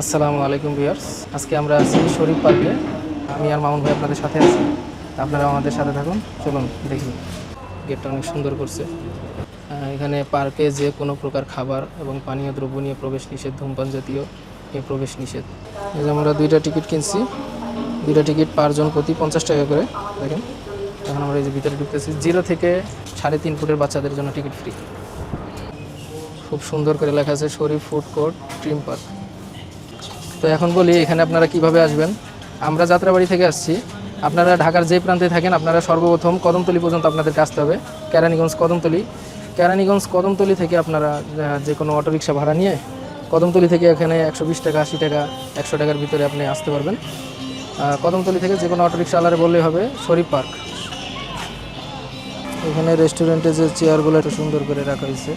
আসসালামু আলাইকুম ভিউয়ার্স। আজকে আমরা আছি শরীফ পার্কে। আমি আর মামুন ভাই আপনাদের সাথে আছি। আপনারা আমাদের সাথে থাকুন। চলুন, দেখি। গেটটা অনেক সুন্দর করছে। এখানে পার্কে যে কোনো প্রকার খাবার এবং পানীয় দ্রব্য নিয়ে প্রবেশ নিষেধ, ধূমপান জাতীয় এ প্রবেশ নিষেধ। এই যে আমরা দুইটা টিকিট কিনছি। দুইটা টিকিট পারজন প্রতি পঞ্চাশ টাকা করে। দেখেন। এখন আমরা এই যে ভিতরে ঢুকতেছি। জিরো থেকে সাড়ে তিন ফুটের বাচ্চাদের জন্য টিকিট ফ্রি। খুব সুন্দর করে লেখা আছে Sharif food court dream park. তো এখন বলি, এখানে আপনারা কীভাবে আসবেন? আমরা যাত্রাবাড়ি থেকে আসছি। আপনারা ঢাকার যে প্রান্তে থাকেন, আপনারা সর্বপ্রথম কদমতলি পর্যন্ত আপনাদেরকে আসতে হবে। কেরানীগঞ্জ কদমতলি। কেরানীগঞ্জ কদমতলি থেকে আপনারা যে কোনো অটোরিকশা ভাড়া নিয়ে কদমতলি থেকে এখানে একশো বিশ টাকা, আশি টাকা, একশো টাকার ভিতরে আপনি আসতে পারবেন। কদমতলি থেকে যে কোনো অটোরিকশা আলারে বললেই হবে, শরীফ পার্ক। এখানে রেস্টুরেন্টে যে চেয়ারগুলো একটু সুন্দর করে রাখা হয়েছে।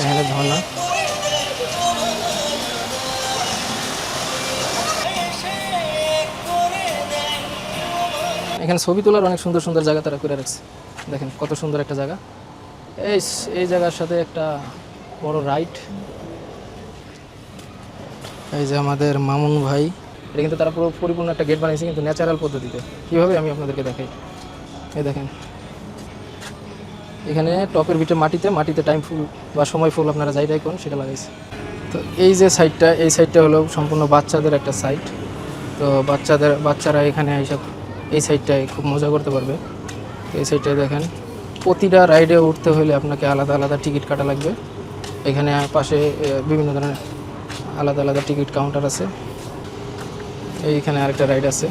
এখানে ঝর্ণা। এখানে ছবি তোলার অনেক সুন্দর সুন্দর জায়গা তারা করে রাখছে। দেখেন কত সুন্দর একটা জায়গা। এই এই জায়গার সাথে একটা বড় রাইড। এই যে আমাদের মামুন ভাই, এটা কিন্তু তারা পুরো পরিপূর্ণ একটা গেট বানিয়েছে কিন্তু ন্যাচারাল পদ্ধতিতে। কীভাবে আমি আপনাদেরকে দেখাই? এই দেখেন। এখানে টপের ভিতরে মাটিতে মাটিতে টাইম ফুল বা সময় ফুল আপনারা যাইটাই করুন, সেটা লাগাইছে। তো এই যে সাইডটা এই সাইডটা হলো সম্পূর্ণ বাচ্চাদের একটা সাইড তো বাচ্চাদের, বাচ্চারা এখানে এইসব এই সাইডটায় খুব মজা করতে পারবে। এই সাইডটায় দেখেন, প্রতিটা রাইডে উঠতে হলে আপনাকে আলাদা আলাদা টিকিট কাটা লাগবে। এখানে পাশে বিভিন্ন ধরনের আলাদা আলাদা টিকিট কাউন্টার আছে। এইখানে আরেকটা রাইড আছে।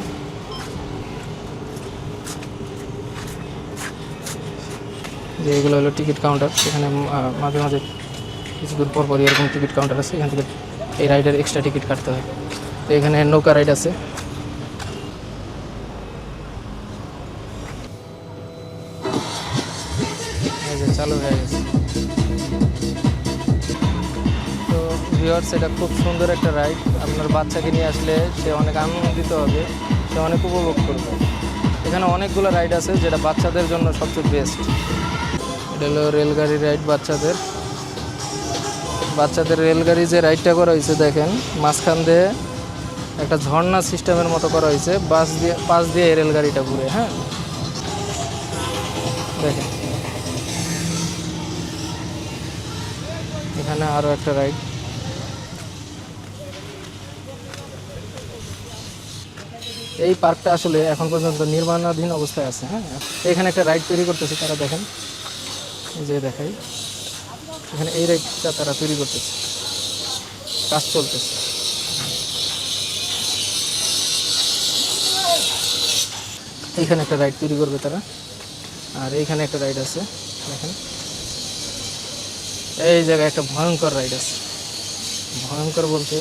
যে এগুলো হলো টিকিট কাউন্টার সেখানে মাঝে মাঝে কিছু দূর পর পর এরকম টিকিট কাউন্টার আছে। এখান থেকে এই রাইডের এক্সট্রা টিকিট কাটতে হয়। তো এখানে নৌকা রাইড আছে। চালু হয়ে গেছে। তো ভিউয়ার্স এটা খুব সুন্দর একটা রাইড আপনার বাচ্চাকে নিয়ে আসলে সে অনেক আনন্দিত হবে, সে অনেক উপভোগ করবে। এখানে অনেকগুলো রাইড আছে যেটা বাচ্চাদের জন্য সবচেয়ে বেস্ট এটা হলো রেলগাড়ি রাইড বাচ্চাদের। বাচ্চাদের রেলগাড়ি যে রাইডটা করা হয়েছে, দেখেন, মাঝখান দিয়ে একটা ঝর্ণা সিস্টেমের মতো করা হয়েছে বাস দিয়ে পাশ দিয়ে এই রেলগাড়িটা ঘুরে হ্যাঁ? দেখেন। এখানে আরও একটা রাইড। এই পার্কটা আসলে এখন পর্যন্ত নির্মাণাধীন অবস্থায় আছে হ্যাঁ? এখানে একটা রাইড তৈরি করতেছে তারা, দেখেন। যে দেখাই। এখানে এই রাইডটা তারা তৈরি করতেছে। কাজ চলতেছে। এইখানে একটা রাইড তৈরি করবে তারা। আর এইখানে একটা রাইড আছে, দেখেন। এই জায়গায় একটা ভয়ঙ্কর রাইড আছে। ভয়ঙ্কর বলতে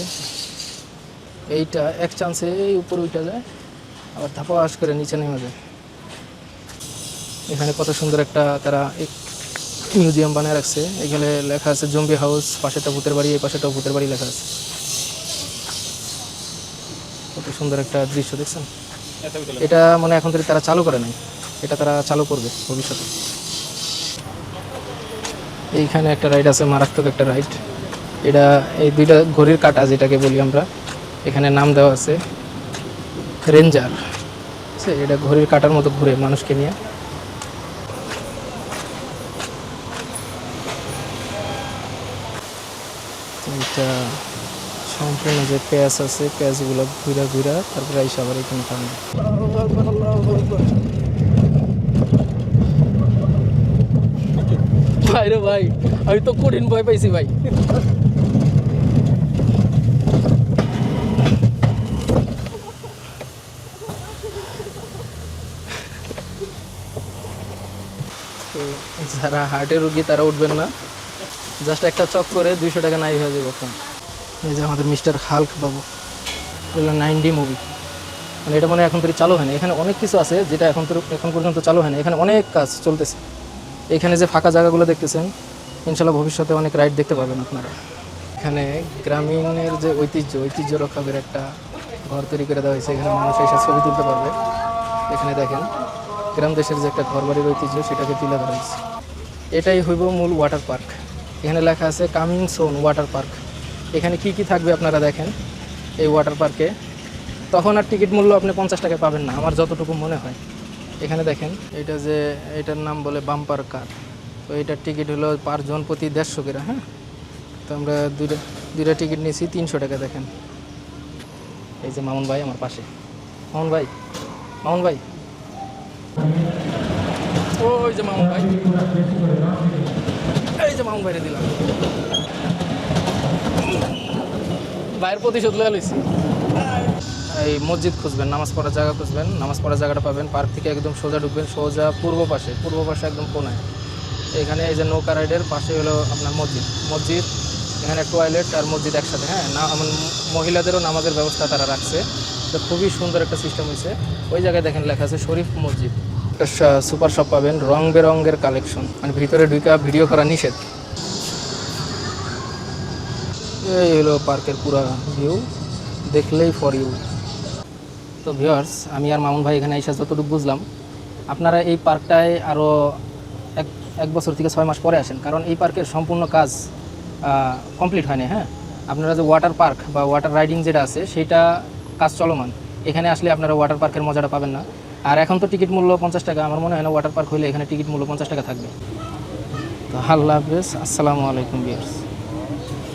এইটা এক চান্সে এই উপরে উঠে যায় আবার ধাপাস করে নিচে নেমে যায়। এখানে কত সুন্দর একটা তারা মিউজিয়াম বানায় রাখছে। এখানে লেখা আছে জম্বি হাউস পাশেটা ভূতের বাড়ি এই পাশেটাও ভূতের বাড়ি লেখা আছে। কত সুন্দর একটা দৃশ্য দেখছেন? এটা মানে এখন থেকে তারা চালু করে নাই। এটা তারা চালু করবে ভবিষ্যতে। এইখানে একটা রাইড আছে, মারাত্মক একটা রাইড এটা এই দুইটা ঘড়ির কাটা যেটাকে বলি আমরা, এখানে নাম দেওয়া আছে রেঞ্জার এটা ঘড়ির কাটার মতো ঘুরে মানুষকে নিয়ে। এটা সম্পূর্ণ যে প্যাচ আছে, প্যাচগুলো ঘুরা ঘুরা, তারপরে এসে আবার এখানে থামবে। ভাই রে ভাই, আমি তো কঠিন ভয় পাইছি ভাই। যারা হার্টের রুগী, তারা উঠবেন না। জাস্ট একটা চক করে দুইশো টাকা নাই হয়ে যাবে এখন। এই যে আমাদের মিস্টার হাল্ক বাবু, এগুলো নাইন ডি মুভি। মানে এটা মানে এখন থেকে চালু হয়নি। এখানে অনেক কিছু আছে যেটা এখন তো এখন পর্যন্ত চালু হয়নি। এখানে অনেক কাজ চলতেছে। এখানে যে ফাঁকা জায়গাগুলো দেখতেছেন, ইনশাল্লাহ ভবিষ্যতে অনেক রাইড দেখতে পাবেন আপনারা। এখানে গ্রামীণের যে ঐতিহ্য ঐতিহ্য রক্ষাবের একটা ঘর তৈরি করে দেওয়া হয়েছে। এখানে মানুষ এসে ছবি তুলতে পারবে। এখানে দেখেন, গ্রাম দেশের যে একটা ঘরবাড়ির ঐতিহ্য, সেটাকে তুলে ধরা হয়েছে। এটাই হইব মূল ওয়াটার পার্ক এখানে লেখা আছে কামিং সোন ওয়াটার পার্ক এখানে কি কি থাকবে আপনারা দেখেন এই ওয়াটার পার্কে তখন আর টিকিট মূল্য আপনি পঞ্চাশ টাকা পাবেন না, আমার যতটুকু মনে হয়। এখানে দেখেন, এটা যে এটার নাম বলে বাম্পার কার তো এটার টিকিট হলো পার জন প্রতি দেড়শো করে হ্যাঁ? তো আমরা দুইটা দুইটা টিকিট নিয়েছি, তিনশো টাকা দেখেন। এই যে মামুন ভাই আমার পাশে। মামুন ভাই মামুন ভাই। ওই যে মামুন ভাই। এই যে মামুন ভাইরে দিলাম। ভাইয়ের প্রতিশোধ লয়ে লইছি। এই মসজিদ খুঁজবেন, নামাজ পড়ার জায়গা খুঁজবেন, নামাজ পড়ার জায়গাটা পাবেন, পার্ক থেকে একদম সোজা ঢুকবেন, সোজা পূর্ব পাশে পূর্ব পাশে একদম কোনায় এখানে এই যে নৌকা রাইডের পাশে হলো আপনার মসজিদ। মসজিদ, এখানে টয়লেট আর মসজিদ একসাথে হ্যাঁ? না মহিলাদেরও নামাজের ব্যবস্থা তারা রাখছে। তো খুবই সুন্দর একটা সিস্টেম হয়েছে। ওই জায়গায় দেখেন লেখা আছে শরীফ মসজিদ। সুপার শপ পাবেন, রং বেরঙের কালেকশন মানে ভিতরে ঢুকা ভিডিও করা নিষেধ। এই হলো পার্কের পুরা ভিউ দেখলেই ফর ইউ তো ভিউয়ার্স আমি আর মামুন ভাই এখানে এসে যতটুকু বুঝলাম, আপনারা এই পার্কটায় আরও এক এক বছর থেকে ছয় মাস পরে আসেন, কারণ এই পার্কের সম্পূর্ণ কাজ কমপ্লিট হয়নি হ্যাঁ? আপনারা যে ওয়াটার পার্ক বা ওয়াটার রাইডিং যেটা আছে, সেটা কাজ চলমান। এখানে আসলে আপনারা ওয়াটার পার্কের মজাটা পাবেন না। আর এখন তো টিকিট মূল্য পঞ্চাশ টাকা, আমার মনে হয় না ওয়াটার পার্ক হলে এখানে টিকিট মূল্য পঞ্চাশ টাকা থাকবে। তো আল্লাহ হাফেজ, আসসালামু আলাইকুম বিয়ার্স